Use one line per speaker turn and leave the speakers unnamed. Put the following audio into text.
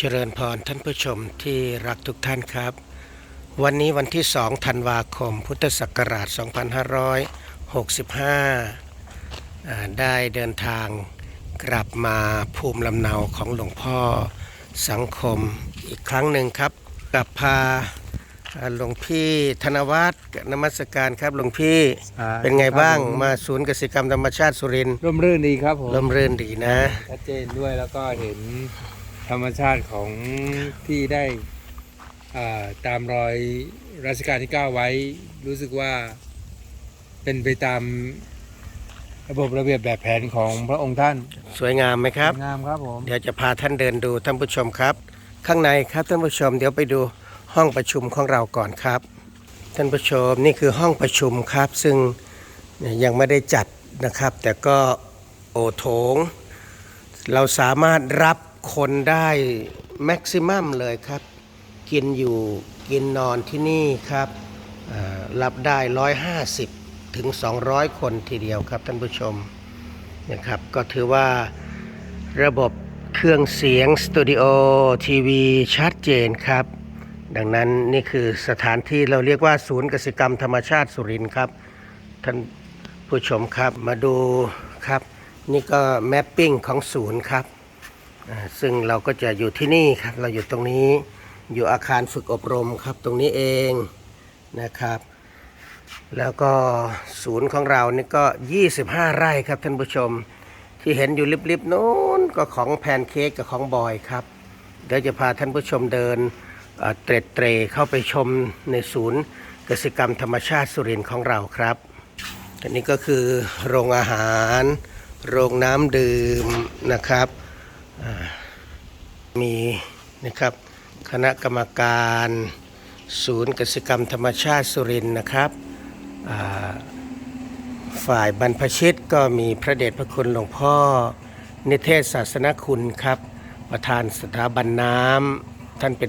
เจริญพรท่านผู้ชมที่รักทุกท่านครับ วันนี้วันที่ 2 ธันวาคม พุทธศักราช 2565อ่าได้เดินทางกลับมาภูมิลำเนาของหลวงพ่อสังคมอีกครั้งหนึ่งครับ กับพาอ่าหลวงพี่ธนวัฒน์นมัสการครับหลวงพี่
อ่า
เป็นไงบ้าง
ครับผม
มาศูนย์กสิกรรมธรรมชาติสุรินทร์
ร่มรื่นดีครับผม
ร่มรื่นดีนะ
ชัดเจนด้วยแล้วก็เห็น ธรรมชาติของที่ได้อ่าตามรอยรัชกาลที่ 9 ไว้ รู้สึกว่าเป็นไปตามระบบระเบียบแบบแผนของพระองค์ท่าน
สวยงามไหมครับ
สวยงามครับผม
เดี๋ยวจะพาท่านเดินดูท่านผู้ชมครับ ข้างในครับท่านผู้ชมเดี๋ยวไปดูห้องประชุมของเราก่อนครับ ท่านผู้ชมนี่คือห้องประชุมครับ ซึ่งยังไม่ได้จัดนะครับ แต่ก็โอโถง เราสามารถรับ คนได้แม็กซิมัมเลยครับ กินอยู่กินนอนที่นี่ครับรับได้ 150 ถึง 200 คนทีเดียวครับท่านผู้ชมนะครับก็ถือว่าระบบเครื่องเสียงสตูดิโอทีวีชัดเจนครับ ดังนั้นนี่คือสถานที่เราเรียกว่าศูนย์กสิกรรมธรรมชาติสุรินทร์ครับ ท่านผู้ชมครับมาดูครับ นี่ก็แมปปิ้งของศูนย์ครับ ซึ่งเราก็จะอยู่ที่นี่ครับ เราอยู่ตรงนี้อยู่อาคารฝึกอบรมครับตรงนี้เองนะครับ แล้วก็ศูนย์ของเรานี่ก็ 25 ไร่ครับท่านผู้ชม ที่เห็นอยู่ลิบๆนู้นก็ของแพนเค้กกับของบอยครับ เดี๋ยวจะพาท่านผู้ชมเดินเตร็ดเตรเข้าไปชมในศูนย์กสิกรรมธรรมชาติสุรินทร์ของเราครับอันนี้ก็คือโรงอาหาร โรงน้ำดื่มนะครับ มีนะครับคณะกรรมการ ศูนย์กสิกรรมธรรมชาติสุรินทร์นะครับฝ่ายบรรพชิตก็มีพระเดชพระคุณหลวงพ่อ นิเทศศาสนคุณครับ ประธานสถาบันน้ำท่านเป็น